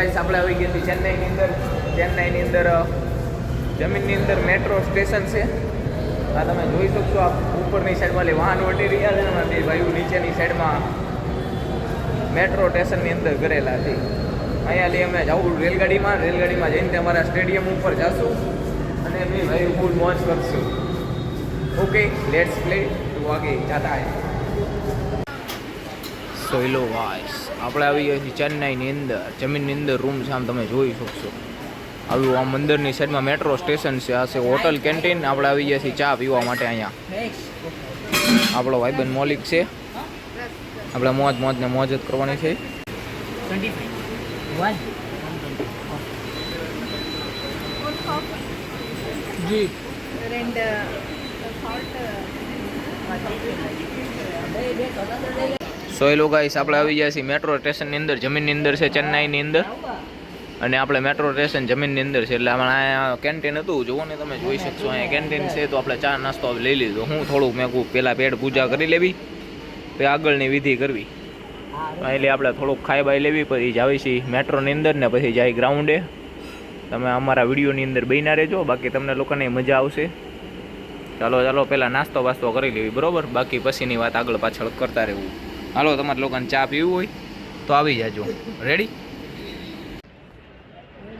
Guys આપણે આવી ગયા છીએ ચેન્નાઈની અંદર. ચેન્નાઈની અંદર જમીનની અંદર મેટ્રો સ્ટેશન છે. આ તમે જોઈ શકશો, આ ઉપરની સાઈડમાં વાહન વટી રહ્યા છે ને બે ભાઈઓ નીચેની સાઈડમાં મેટ્રો સ્ટેશનની અંદર કરેલા છે. અહીંયા લઈ અમે જવું રેલગાડીમાં રેલગાડીમાં જઈને અમારા સ્ટેડિયમ ઉપર જશું અને બે ભાઈઓ ફૂલ મોજ કરશું. ઓકે લેટ્સ પ્લે ટુ આગે જાતા હૈ સોયલો વાઇસ આપણે આવી ગયા છીએ ચેન્નાઈની અંદર. જમીનની અંદર રૂમ છે આમ તમે જોઈ શકશો. આવ્યું આમ મંદિરની સાઈડમાં મેટ્રો સ્ટેશન છે આ છે હોટલ કેન્ટીન આપણે આવી ગયા છીએ ચા પીવા માટે અહીંયા. આપણો ભાઈબંધ મોલિક છે. આપણે મોજ મોજને મોજ જ કરવાની છે. જી. And uh, the salt. Uh, સો એ લોકો આપણે આવી ગયા છીએ મેટ્રો સ્ટેશનની અંદર, જમીનની અંદર છે, ચેન્નાઈની અંદર. અને આપણે મેટ્રો સ્ટેશન જમીનની અંદર છે, એટલે આપણે અહીંયા કેન્ટીન હતું, જુઓ ને તમે જોઈ શકશો, અહીંયા કેન્ટીન છે, તો આપણે ચા નાસ્તો લઈ લીધો. હું થોડુંક મેં કહું પહેલાં પેટ પૂજા કરી લેવી, પછી આગળની વિધિ કરવી. એટલે આપણે થોડુંક ખાઈ બાઈ લેવી, પછી જાવી છીએ મેટ્રોની અંદર ને પછી જાય ગ્રાઉન્ડે તમે અમારા વિડીયોની અંદર બન્યા રહેજો, બાકી તમને લોકોને મજા આવશે. ચાલો ચાલો, પહેલાં નાસ્તો વાસ્તો કરી લેવી, બરાબર? બાકી પછીની વાત આગળ પાછળ કરતા રહેવું. હાલો તમારે લોકોને ચા પીવું હોય તો આવી જાજો. રેડી હું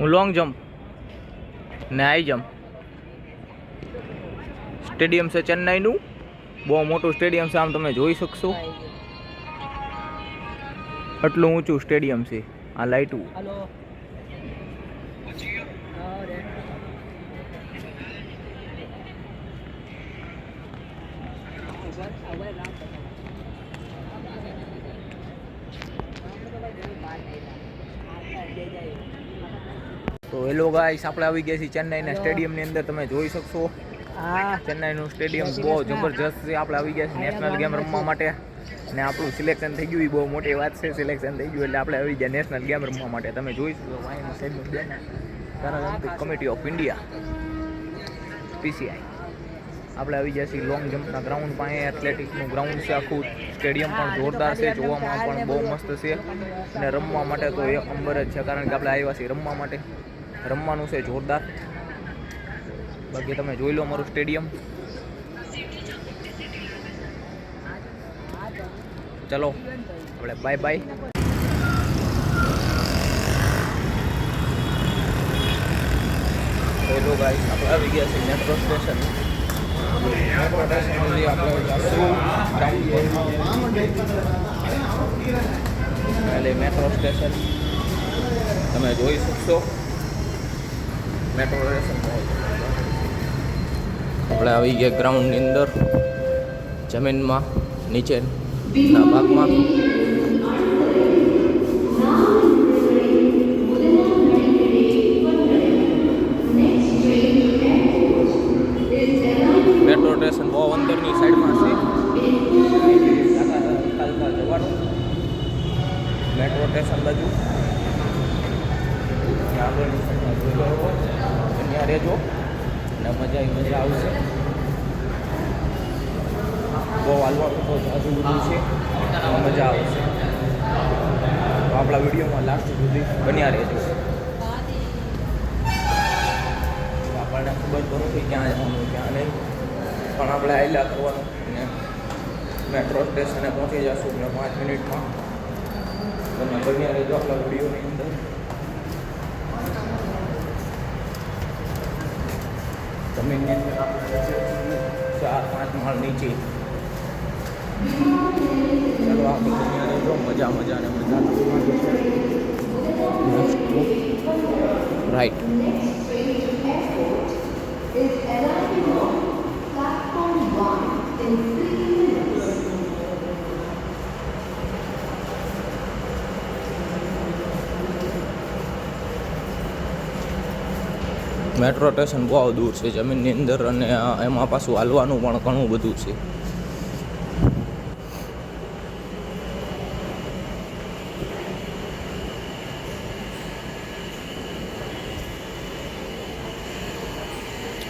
હું. લોંગ જમ્પ ને હાઈ જમ્પ સ્ટેડિયમ છે ચેન્નાઈનું. બહુ મોટું સ્ટેડિયમ છે આમ તમે જોઈ શકશો. આટલું ઊંચું સ્ટેડિયમ છે આ લાઇટું હલો તો હેલો ગાઈસ આપણે આવી ગયા છીએ ચેન્નાઈના સ્ટેડિયમની અંદર તમે જોઈ શકશો. ચેન્નાઈનું સ્ટેડિયમ બહુ જબરજસ્ત છે આપણે આવી ગયા છીએ નેશનલ ગેમ રમવા માટે. અને આપણું સિલેક્શન થઈ ગયું એ બહુ મોટી વાત છે સિલેક્શન થઈ ગયું એટલે આપણે આવી ગયા નેશનલ ગેમ રમવા માટે. તમે જોઈ શકો વાયની સાઈડનું બેન Paralympic committee of India PCI આપણે આવી છીએ લોંગ જમ્પના ગ્રાઉન્ડ પાસે. એથ્લેટિકનું ગ્રાઉન્ડ છે આખું. સ્ટેડિયમ પણ જોરદાર છે. જોવામાં પણ બહુ મસ્ત છે. અને રમવા માટે તો એક નંબર જ છે, કારણ કે આપણે આવ્યા છીએ રમવા માટે. રમવાનું છે જોરદાર. બાકી તમે જોઈ લો મારું સ્ટેડિયમ ચલો, આપણે બાય બાય હેલો ગાઈસ આપણે આવી ગયા છીએ મેટ્રો સ્ટેશન એટલે મેટ્રો સ્ટેશન તમે જોઈ શકશો. મેટ્રો સ્ટેશન આપણે આવી ગયા ગ્રાઉન્ડની અંદર, જમીનમાં, નીચેના ભાગમાં. મજા મજા આવશે. બહુ હાલવાનું તો જાજુ બધું છે. મજા આવશે. આપણા વિડીયોમાં લાસ્ટ સુધી બન્યા રહેજો. આપણને ખબર તો નથી ક્યાં જવાનું, ક્યાં નહીં. પણ આપણે આયલા કરવાનું અને મેટ્રો સ્ટેશને પહોંચી જશું એટલે પાંચ મિનિટમાં. તમે બન્યા રહેજો આપણા વિડીયોની અંદર. આપણે ચાર પાંચ માળ નીચે. ચાલો આપણે રહેજો. મજા મજા ને મજા રાઈટ મેટ્રો સ્ટેશન બહુ દૂર છે, જમીનની અંદર અને એમાં પાછું હાલવાનું પણ ઘણું બધું છે.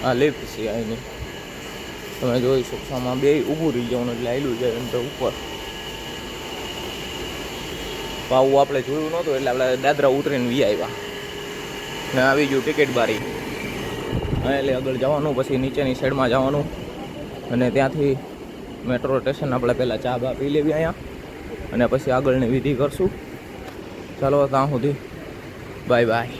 આ લિફ્ટ છે અહીંની તમે જોઈ શકશો, આમાં બે ઊભું રહી જવાનું એટલે આવેલું જાય અંદર ઉપર. આવું આપણે જોયું નહોતું એટલે આપણે દાદરા ઉતરીને વી આવ્યા. ને આવી ગયું ટિકિટ બારી. એટલે આગળ જવાનું, પછી નીચેની સાઈડમાં જવાનું. અને ત્યાંથી મેટ્રો સ્ટેશન આપણે પહેલાં ચા બા પી લેવી અહીંયા. અને પછી આગળની વિધિ કરશું. ચાલો ત્યાં સુધી બાય બાય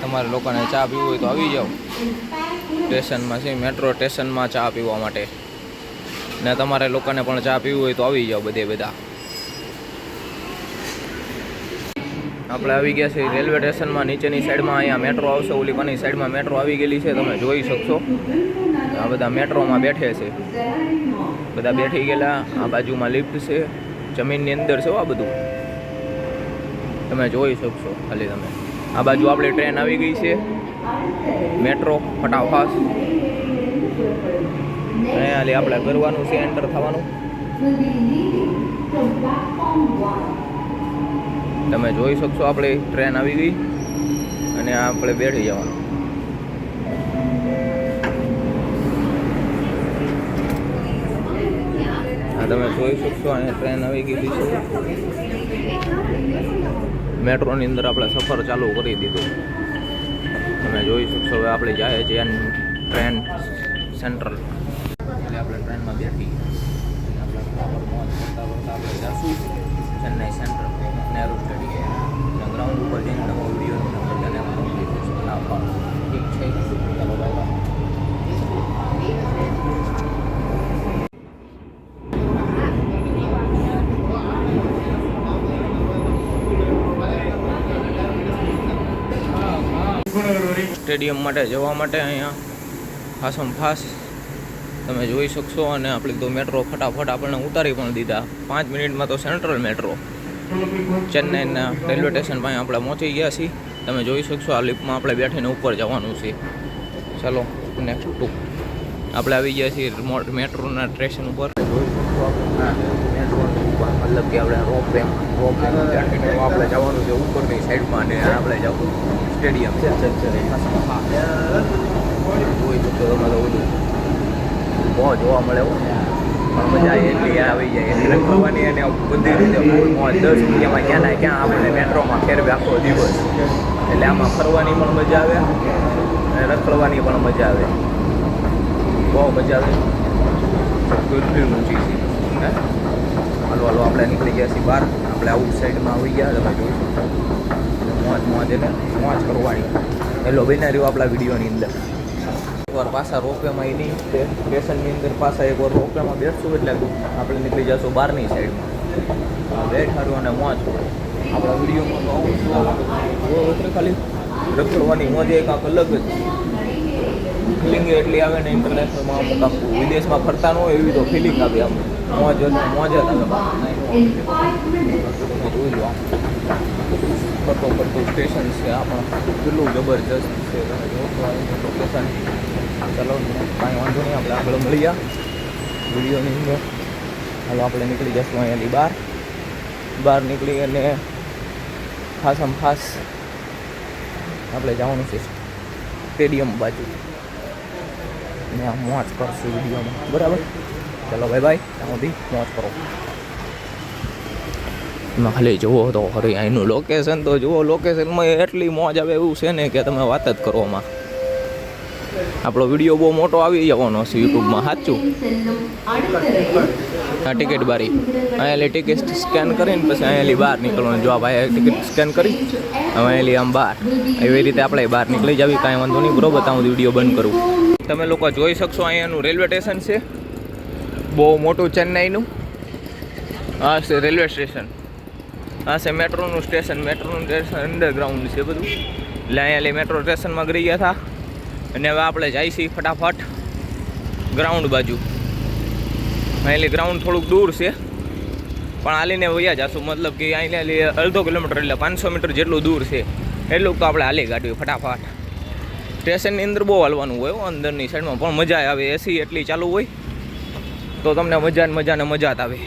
તમારે લોકોને ચા પીવું હોય તો આવી જાઓ. સ્ટેશનમાં છે મેટ્રો સ્ટેશનમાં ચા પીવા માટે. ને તમારે લોકોને પણ ચા પીવું હોય તો આવી જાઓ બધે બધા. આપણે આવી ગયા છે રેલવે સ્ટેશનમાં, નીચેની સાઈડમાં અહીંયા મેટ્રો આવશે ઓલી પાની સાઈડમાં મેટ્રો આવી ગયેલી છે, તમે જોઈ શકશો. આ બધા મેટ્રોમાં બેઠે છે. બધા બેઠી ગયેલા, આ બાજુમાં લિફ્ટ છે, જમીનની અંદર છે આ બધું. તમે જોઈ શકશો ખાલી તમે. આ બાજુ આપણી ટ્રેન આવી ગઈ છે. મેટ્રો ફટાફાસ અહીંયા હાલી આપણે કરવાનું છે એન્ટર થવાનું. તમે જોઈ શકશો આપણે ટ્રેન આવી ગઈ અને આપણે બેઠી જવાનું. તમે જોઈ શકશો, અહીંયા ટ્રેન આવી ગઈ છે. મેટ્રોની અંદર આપણે સફર ચાલુ કરી દીધું. તમે જોઈ શકશો, હવે આપણે જાય છે ટ્રેન આપણે ટ્રેનમાં બેઠી આપણે બરાબર મોજ કરતા કરતા આપણે જશું Chennai central Nehru stadium ground ઉપર જઈને નવો વીડિયો બધાને મોકલી દઈશું નાખવા ઠીક છે ચાલો બાય સ્ટેડિયમ માટે, જવા માટે અહીંયા ફાસમ ફાસ તમે જોઈ શકશો અને આપણી તો મેટ્રો ફટાફટ આપણને ઉતારી પણ દીધા. પાંચ મિનિટમાં તો સેન્ટ્રલ મેટ્રો ચેન્નાઈના રેલવે સ્ટેશન પાસે આપણે પહોંચી ગયા છીએ. તમે જોઈ શકશો આ લિફ્ટમાં આપણે બેઠીને ઉપર જવાનું છે. ચાલો નેક્સ્ટ ટુ આપણે આવી ગયા છીએ મેટ્રોના સ્ટેશન ઉપર. જોઈ શકશો મતલબ કે આપણે રોપ વેમ રોપ આપણે જવાનું છે. ઉપરની સાઈડમાં અને આપણે જવું સ્ટેડિયમ છે જોઈ શકશો તમે તો બધું. બહુ જોવા મળે. પણ મજા એટલી આવી જાય. એટલે રખડવાની અને બધી રીતે મૂળ મોજ. દસ રૂપિયામાં ક્યાં ના ક્યાં આપણે મેટ્રોમાં ફેરવે આખો દિવસ. એટલે આમાં ફરવાની પણ મજા આવે અને રખડવાની પણ મજા આવે. બહુ મજા આવે. ગુલફી ઊંચી છે હાલો હાલો આપણે નીકળી ગયા છીએ બહાર. આપણે આઉટ સાઈડમાં આવી ગયા. તમે જોઈશું મોજ મોજ એટલે મોજ કરવાની. હેલો બના રહ્યો આપણા વિડીયોની અંદર. એકવાર પાછા રોપવેમાં નહીં સ્ટેશનની અંદર પાછા એકવાર રોપવેમાં બેસશું એટલે આપણે નીકળી જશું બહારની સાઈડમાં. બેઠાડું અને મોજ આપણા વિડીયોમાં તો એટલે ખાલી રખડવાની મોજ એક આંખ અલગ જ ફિલિંગ એટલી આવે ને ઇન્ટરનેશનલમાં અમુક આખું વિદેશમાં ફરતા ન હોય એવી તો ફિલિંગ આવે આમ. મોજ મોજ જ ફરતો ફરતું સ્ટેશન છે આ કેટલું જબરજસ્ત છે. લોકેશન ચાલો, કાંઈ વાંધો નહીં, આપણે આગળ મળીએ વિડીયોની અંદર. હાલો, આપણે નીકળી જશું અહીંયાથી બહાર. બહાર નીકળી અને ખાસ આમ ખાસ આપણે જવાનું છે સ્ટેડિયમ બાજુ. ને આ મોજ કરશું વિડીયોમાં. બરાબર? ચાલો ભાઈ ભાઈ ત્યાં સુધી મોજ કરો. ખાલી જુઓ તો ખરી અહીંનું લોકેશન તો જુઓ લોકેશનમાં એટલી મોજ આવે એવું છે ને કે તમે વાત જ કરો આમાં. આપણો વીડિયો બહુ મોટો આવી જવાનો છે યુટ્યુબમાં, સાચું? હા, ટિકિટ બારી. અહીંયા ટિકિટ સ્કેન કરીને પછી અહીંયાલી બહાર નીકળવાનું. જો ભાઈ ટિકિટ સ્કેન કરી, હવે અહીંયાલી આમ બહાર. એવી રીતે આપણે બહાર નીકળી જાવી, કાંઈ વાંધો નહીં, બરોબર? ત્યાં હું વીડિયો બંધ કરું. તમે લોકો જોઈ શકશો અહીંયાનું રેલવે સ્ટેશન છે. બહુ મોટું ચેન્નાઈનું. હા છે રેલવે સ્ટેશન. હા છે મેટ્રોનું સ્ટેશન. મેટ્રોનું સ્ટેશન અંડરગ્રાઉન્ડ છે બધું. એટલે અહીંયા મેટ્રો સ્ટેશનમાં ગઈ ગયા હતા. અને હવે આપણે છીએ ફટાફટ ગ્રાઉન્ડ બાજુ. એટલે ગ્રાઉન્ડ થોડુંક દૂર છે. પણ હાલીને વયા જશું. મતલબ કે અહીંયા અડધો કિલોમીટર એટલે પાંચસો મીટર જેટલું દૂર છે. એટલું તો આપણે હાલી કાઢ્યું ફટાફટ. સ્ટેશનની અંદર બહુ હાલવાનું હોય અંદરની સાઈડમાં પણ મજા આવે. એસી એટલી ચાલુ હોય, તો તમને મજા ને મજા મજા જ આવે.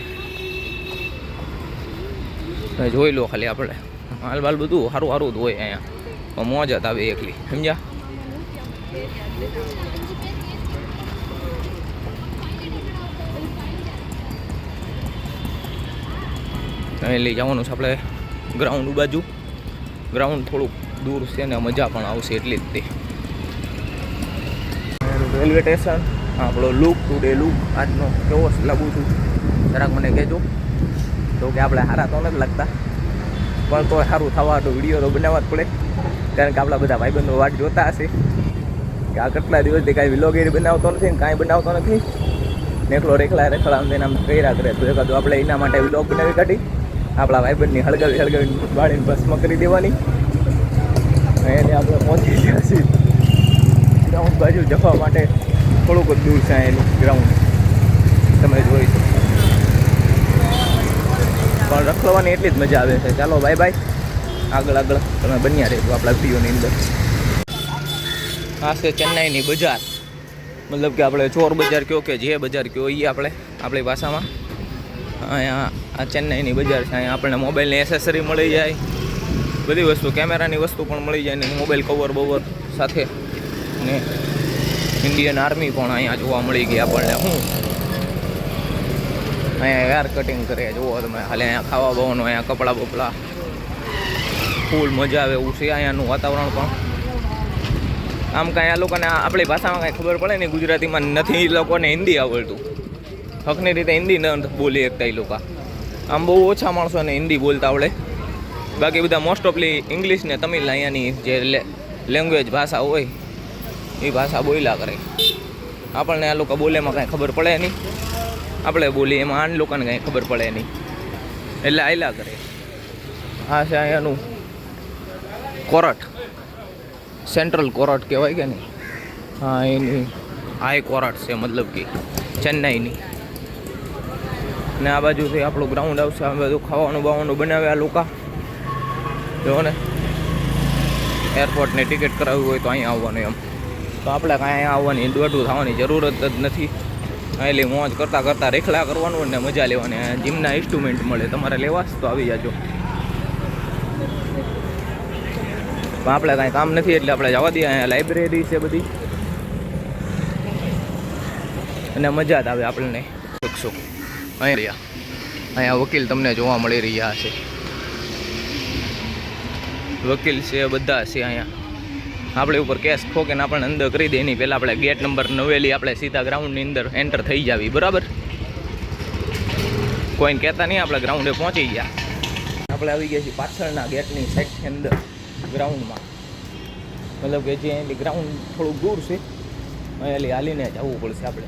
જોઈ લો ખાલી આપણે. હાલ બાલ બધું સારું સારું જ હોય અહીંયા. મોજ જ આવે એકલી. સમજ્યા? અહીં લઈ જવાનું છે આપણે ગ્રાઉન્ડ બાજુ. ગ્રાઉન્ડ થોડુંક દૂર છે ને મજા પણ આવશે એટલી જ તે. રેલવે સ્ટેશન આપણો લુક ટુડે લુક આજનો કેવો લાગુ છું? જરાક મને કહેજો. તો કે આપણે સારા તો નથી લાગતા. પણ તો સારું થવા તો વીડિયો તો બનાવવા જ પડે. કારણ કે આપણા બધા ભાઈબંધો વાટ જોતા હશે. કે આ કેટલા દિવસથી કાંઈ વિલોગેરી બનાવતો નથી ને કાંઈ બનાવતો નથી? નેકલો રેખલા રેખલા આમ આમ કર્યા કરે. તો એકાદું આપણે એના માટે વિલોગ બનાવી કાઢી. આપણા ભાઈબંધની હળગાવી હળગાવી બાળીને ભસ્મ કરી દેવાની. એને આપણે પહોંચી ગયા છીએ. ગ્રાઉન્ડ બાજુ જવા માટે થોડુંક દૂર છે એનું ગ્રાઉન્ડ તમે જોઈ શકો. પણ રખડવાની એટલી જ મજા આવે છે. ચાલો બાય બાય આગળ આગળ. તમે બન્યા રહેજો આપણા વિડીયોની અંદર. આ છે ચેન્નાઈની બજાર. મતલબ કે આપણે ચોર બજાર કયો કે જે બજાર કયો એ આપણે, આપણી ભાષામાં. અહીંયા આ ચેન્નાઈની બજાર છે, અહીંયા આપણને મોબાઈલની એસેસરી મળી જાય. બધી વસ્તુ, કેમેરાની વસ્તુ પણ મળી જાય ને મોબાઈલ કવર બવર સાથે. ને ઇન્ડિયન આર્મી પણ અહીંયા જોવા મળી ગઈ આપણને. હું? અહીંયા હેર કટિંગ કરે, જુઓ તમે. હાલે અહીંયા ખાવા બાવાનું અહીંયા કપડાં બપડા. ફૂલ મજા આવે એવું છે અહીંયાનું વાતાવરણ પણ. આમ કાંઈ આ લોકોને આપણી ભાષામાં કાંઈ ખબર પડે નહીં ગુજરાતીમાં નથી, એ લોકોને હિન્દી આવડતું. હકની રીતે હિન્દી ન બોલી શકતા એ લોકો. આમ બહુ ઓછા માણસોને હિન્દી બોલતા આવડે. બાકી બધા મોસ્ટ ઓફલી ઇંગ્લિશ ને તમિલ અહીંયાની જે લેંગ્વેજ ભાષા હોય, એ ભાષા બોલ્યા કરે. આપણને આ લોકો બોલેમાં કાંઈ ખબર પડે નહીં. આપણે બોલીએ એમાં આન લોકોને કાંઈ ખબર પડે નહીં. એટલે આયલા કરે. આ છે અહીંયાનું કોરટ. સેન્ટ્રલ કોરટ કહેવાય કે નહીં? હા એની હાઈ કોરટ છે મતલબ કે ચેન્નાઈની. ને આ બાજુથી આપણું ગ્રાઉન્ડ આવશે આ બધું ખાવાનું બાવાનું બનાવે આ લોકો. જો ને. એરપોર્ટની ટિકિટ કરાવવી હોય તો અહીંયા આવવાનું એમ. તો આપણે કાંઈ અહીંયા આવવાની દોઢું થવાની જરૂરત જ નથી. એટલે મોજ કરતાં કરતાં રેખલા કરવાનું ને મજા લેવાની. જીમના ઇન્સ્ટ્રુમેન્ટ મળે તમારે લેવા તો આવી જાજો. પણ આપણે કાંઈ કામ નથી એટલે આપણે જવા દઈએ. અહીંયા લાઇબ્રેરી છે બધી. અને મજા જ આવે આપણને. શકશો અહીંયા અહીંયા વકીલ તમને જોવા મળી રહ્યા છે. વકીલ છે બધા છે અહીંયા. આપણે ઉપર કેસ ઠોકીને આપણને અંદર કરી દે. એની પહેલાં આપણે ગેટ નંબર નવેલી આપણે સીધા ગ્રાઉન્ડની અંદર એન્ટર થઈ જાવી. બરાબર? કોઈને કહેતા નહીં આપણે ગ્રાઉન્ડે પહોંચી ગયા. આપણે આવી ગયા છીએ પાછળના ગેટની સાઈડની અંદર. ગ્રાઉન્ડમાં મતલબ કે જે એની ગ્રાઉન્ડ થોડુંક દૂર છે અહીંયાથી હાલીને જવું પડશે આપણે.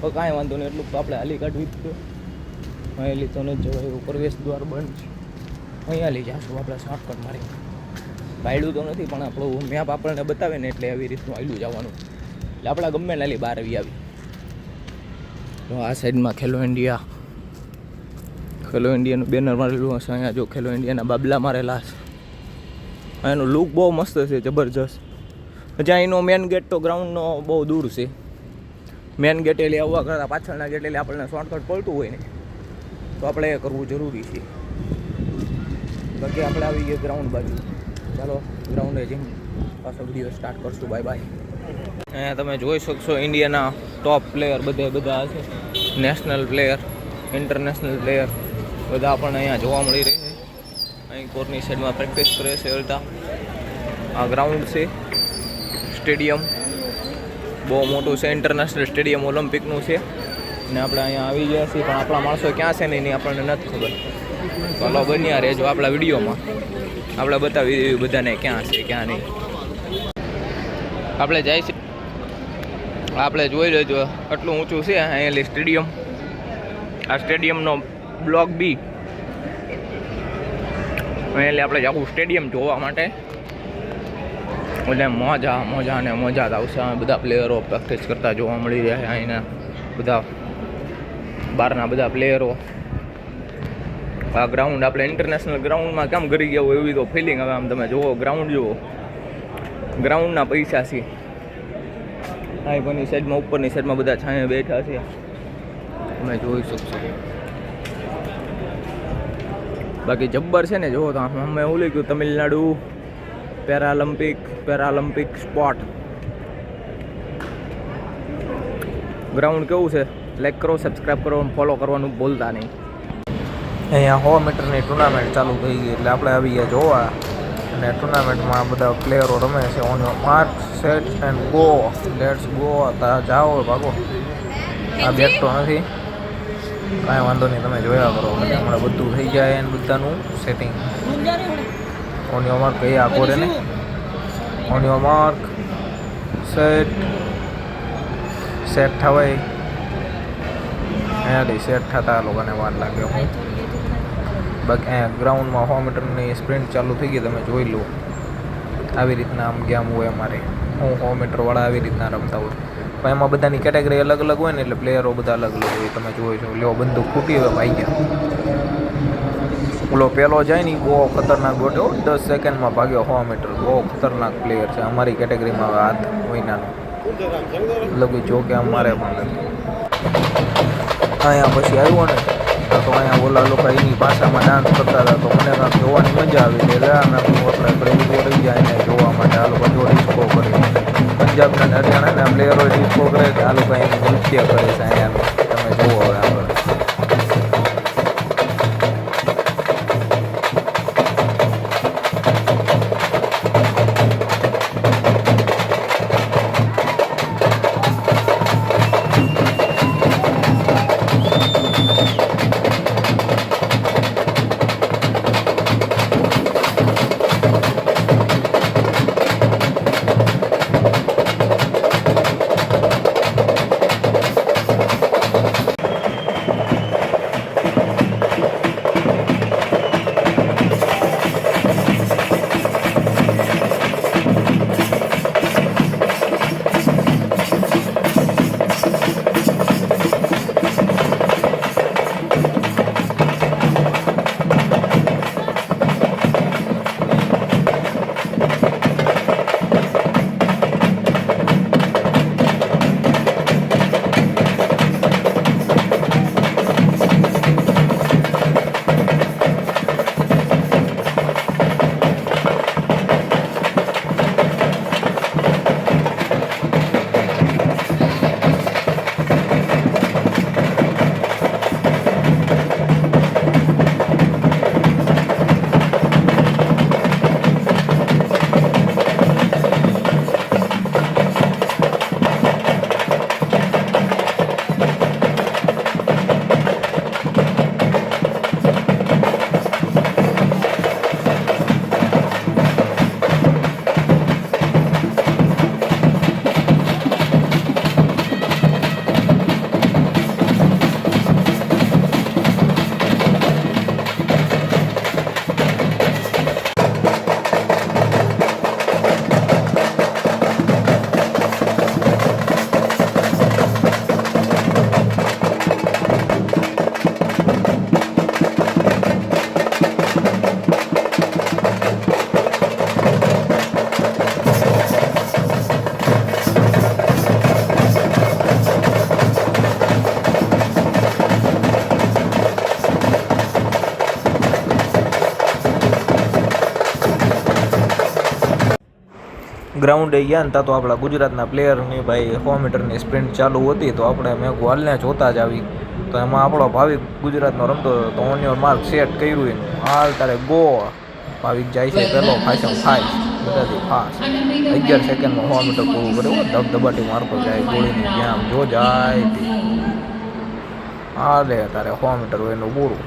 તો કાંઈ વાંધો નહીં, એટલું તો આપણે હાલી કાઢવી જ છે અહીંયાથી તો નથી જવાય એવું પ્રવેશ દ્વાર બંધ છે. અહીંયા લઈ જાશું આપણે શોર્ટકટ મારી ભાઈડું તો નથી, પણ આપણું મેપ આપણને બતાવે ને એટલે આવી રીતનું આયલું જવાનું. એટલે આપણા ગમે નાલી બહાર આવી આવી. તો આ સાઈડમાં ખેલો ઇન્ડિયા ખેલો ઇન્ડિયાનું બેનર મારેલું હશે. અહીંયા જો ખેલો ઇન્ડિયાના બાબલા મારેલા છે એનો લુક બહુ મસ્ત છે, જબરજસ્ત. જ્યાં એનો મેન ગેટ તો ગ્રાઉન્ડનો બહુ દૂર છે. મેન ગેટ એટલે આવવા કરતાં પાછળના ગેટ એટલે આપણને શોર્ટકટ પડતું હોય ને, તો આપણે એ કરવું જરૂરી છે. બાકી આપણે આવી ગયા ગ્રાઉન્ડ બાજુ. ચાલો ગ્રાઉન્ડે જઈને પાછો વીડિયો સ્ટાર્ટ કરશું. બાય બાય અહીંયા તમે જોઈ શકશો ઇન્ડિયાના ટોપ પ્લેયર બધે બધા છે. નેશનલ પ્લેયર ઇન્ટરનેશનલ પ્લેયર બધા આપણને અહીંયા જોવા મળી રહે છે. અહીં કોર્ટની સાઈડમાં પ્રેક્ટિસ કરે છે અડધા આ ગ્રાઉન્ડ છે. સ્ટેડિયમ બહુ મોટું છે ઇન્ટરનેશનલ સ્ટેડિયમ ઓલિમ્પિકનું છે. ને આપણે અહીંયા આવી ગયા છીએ, પણ આપણા માણસો ક્યાં છે ને એની આપણને નથી ખબર. ચાલો બન્યા રહેજો આપણા વિડીયોમાં. આપણે બતાવી દેવી બધાને ક્યાં છે, ક્યાં નહીં. આપણે જાય છે. આપણે જોઈ લેજો, આટલું ઊંચું છે અહીંયા સ્ટેડિયમ આ સ્ટેડિયમનો બ્લોક બી અહીંયાથી આપણે આખું સ્ટેડિયમ જોવા માટે. એટલે મોજા મોજા ને મોજા જ આવશે. બધા પ્લેયરો પ્રેક્ટિસ કરતા જોવા મળી રહ્યા છે અહીંના બધા બહારના બધા પ્લેયરો આ ગ્રાઉન્ડ આપણે ઇન્ટરનેશનલ ગ્રાઉન્ડમાં કેમ કરી ગયા હોય એવી તો ફિલિંગ હવે આમ તમે જુઓ ગ્રાઉન્ડ જુઓ. ગ્રાઉન્ડના પૈસા છે. પણ સાઈડમાં ઉપરની સાઈડમાં બધા છાંયા બેઠા છે. તમે જોઈ શકશો. બાકી જબ્બર છે ને જુઓ તો અમે એવું લખ્યું Tamil Nadu, Paralympic Paralympic spot. Ground કેવું છે? લાઈક કરો સબસ્ક્રાઈબ કરો ફોલો કરવાનું ભૂલતા નહીં. અહીંયા હો મીટરની ટુર્નામેન્ટ ચાલુ થઈ ગઈ, એટલે આપણે આવી ગયા જોવા. અને ટુર્નામેન્ટમાં બધા પ્લેયરો રમે છે. On your mark set and go let's go તા જાઓ ભાગો. આ બેઠતો નથી. કાંઈ વાંધો નહીં, તમે જોયા કરો. એટલે હમણાં બધું થઈ જાય એને બધાનું સેટિંગ ઓન યોર માર્ક કહીએ આખો રે ને ઓન માર્ક સેટ સેટ થવાય અહીંયાથી સેટ થતા લોકોને વાર લાગે. હું બાકી અહીંયા ગ્રાઉન્ડમાં સો મીટરની સ્પ્રિન્ટ ચાલુ થઈ ગઈ, તમે જોઈ લો. આવી રીતના આમ ગેમ હોય અમારે. હું સો મીટરવાળા આવી રીતના રમતા હોય. પણ એમાં બધાની કેટેગરી અલગ અલગ હોય ને એટલે પ્લેયરો બધા અલગ અલગ હોય. તમે જોઈ છો, લ્યો, બંદૂક ફૂટી હવે ભાઈ ગયા. ઓલો પેલો જાય ને બહુ ખતરનાક ગોટ્યો દસ સેકન્ડમાં ભાગ્યો સો મીટર. બહુ ખતરનાક પ્લેયર છે. અમારી કેટેગરીમાં હાથ મહિનાનો. લગી જો કે અમારે પણ અહીંયા પછી આવ્યો ને, તો અહીંયા ઓલા લોકો એની ભાષામાં ડાન્સ કરતા હતા. તો મને કાંક જોવાની મજા આવી એટલે રહી જાય એને જોવા માટે. આ લોકો જો ડિસ્કો કરી. પંજાબના હરિયાણાના પ્લેયરો આ લોકો અહીંયા નૃત્ય કરે છે. ગ્રાઉન્ડે ગયા ને તો આપણા ગુજરાતના પ્લેયરની ભાઈ સો મીટરની સ્પ્રિન્ટ ચાલુ હતી તો આપણે મેં ગ્વાલને જોતા જ આવી. તો એમાં આપણો ભાવિક ગુજરાતનો રમતો તો ઓન યોર માર્ક સેટ કર્યું એનું. હાલ તારે ગો ભાવિક જાય છે પહેલો ફાઈસમ ફાઈસ બધાથી ફાસ્ટ અગિયાર સેકન્ડમાં સો મીટર પૂરું કર્યું. ધબધબાટી મારતો જાય, ગોળીની જેમ જો જાય. હાલે, તારે સો મીટર હોય એનું પૂરું.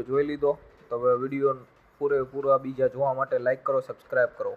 વીડિયો જોઈ લીધો. તો હવે વીડિયો પૂરેપૂરા બીજા જોવા માટે લાઈક કરો સબસ્ક્રાઈબ કરો.